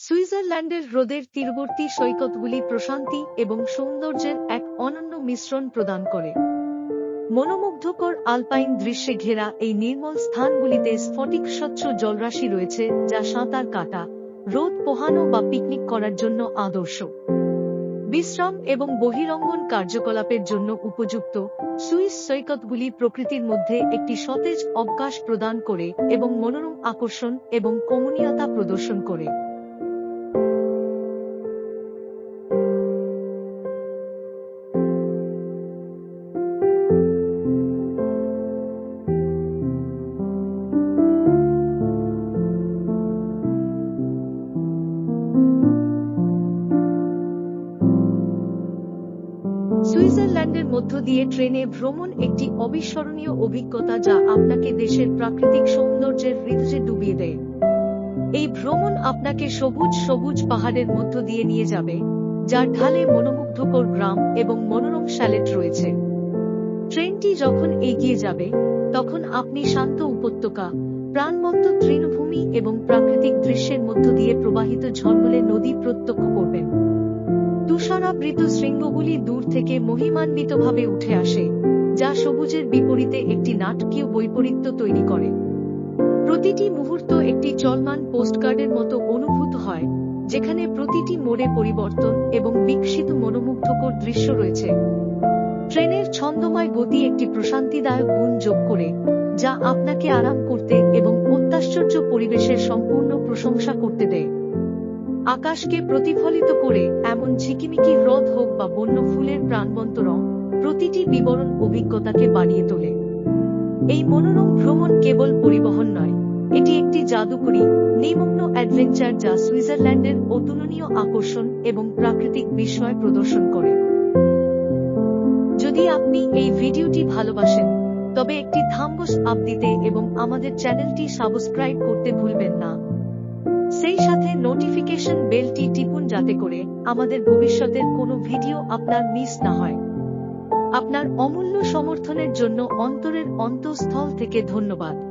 সুইজারল্যান্ডের হ্রদের তীরবর্তী সৈকতগুলি প্রশান্তি এবং সৌন্দর্যের এক অনন্য মিশ্রণ প্রদান করে। মনোমুগ্ধকর আলপাইন দৃশ্যে ঘেরা এই নির্মল স্থানগুলিতে স্ফটিক স্বচ্ছ জলরাশি রয়েছে, যা সাঁতার কাটা, রোদ পোহানো বা পিকনিক করার জন্য আদর্শ। বিশ্রাম এবং বহিরঙ্গন কার্যকলাপের জন্য উপযুক্ত সুইস সৈকতগুলি প্রকৃতির মধ্যে একটি সতেজ অবকাশ প্রদান করে এবং মনোরম আকর্ষণ এবং কমনীয়তা প্রদর্শন করে। সুইজারল্যান্ডের মধ্য দিয়ে ট্রেনে ভ্রমণ একটি অবিস্মরণীয় অভিজ্ঞতা যা আপনাকে দেশের প্রাকৃতিক সৌন্দর্যের হৃদয়ে ডুবিয়ে দেয়। এই ভ্রমণ আপনাকে সবুজ সবুজ পাহাড়ের মধ্য দিয়ে নিয়ে যাবে, যার ঢালে মনোমুগ্ধকর গ্রাম এবং মনোরম শ্যালেট রয়েছে। ট্রেনটি যখন এগিয়ে যাবে, তখন আপনি শান্ত উপত্যকা, প্রাণবন্ত তৃণভূমি এবং প্রাকৃতিক দৃশ্যের মধ্য দিয়ে প্রবাহিত ঝলমলে নদী প্রত্যক্ষ করবেন তুষারাবৃত শৃঙ্গগুলি দূর থেকে মহিমান্বিতভাবে উঠে আসে, যা সবুজের বিপরীতে একটি নাটকীয় বৈপরীত্য তৈরি করে। প্রতিটি মুহূর্ত একটি চলমান পোস্টকার্ডের মতো অনুভূত হয়, যেখানে প্রতিটি মোড়ে পরিবর্তন এবং বিকশিত মনোমুগ্ধকর দৃশ্য রয়েছে। ট্রেনের ছন্দময় গতি একটি প্রশান্তিদায়ক গুণ যোগ করে, যা আপনাকে আরাম করতে এবং অত্যাশ্চর্য পরিবেশের সম্পূর্ণ প্রশংসা করতে দেয়। আকাশকে প্রতিফলিত করে এমন ঝিকিমিকি হ্রদ হোক বা বন্য ফুলের প্রাণবন্ত রং, প্রতিটি বিবরণ অভিজ্ঞতাকে বাড়িয়ে তোলে। এই মনোরম ভ্রমণ কেবল পরিবহন নয়, এটি একটি জাদুকরী, নিমগ্ন অ্যাডভেঞ্চার যা সুইজারল্যান্ডের অতুলনীয় আকর্ষণ এবং প্রাকৃতিক বিস্ময় প্রদর্শন করে। যদি আপনি এই ভিডিওটি ভালোবাসেন, তবে একটি থাম্বস আপ দিতে এবং আমাদের চ্যানেলটি সাবস্ক্রাইব করতে ভুলবেন না। সেই সাথে নোটিফিকেশন বেলটি টিপুন যাতে করে আমাদের ভবিষ্যতের কোনো ভিডিও আপনার মিস না হয়। আপনার অমূল্য সমর্থনের জন্য অন্তরের অন্তঃস্থল থেকে ধন্যবাদ।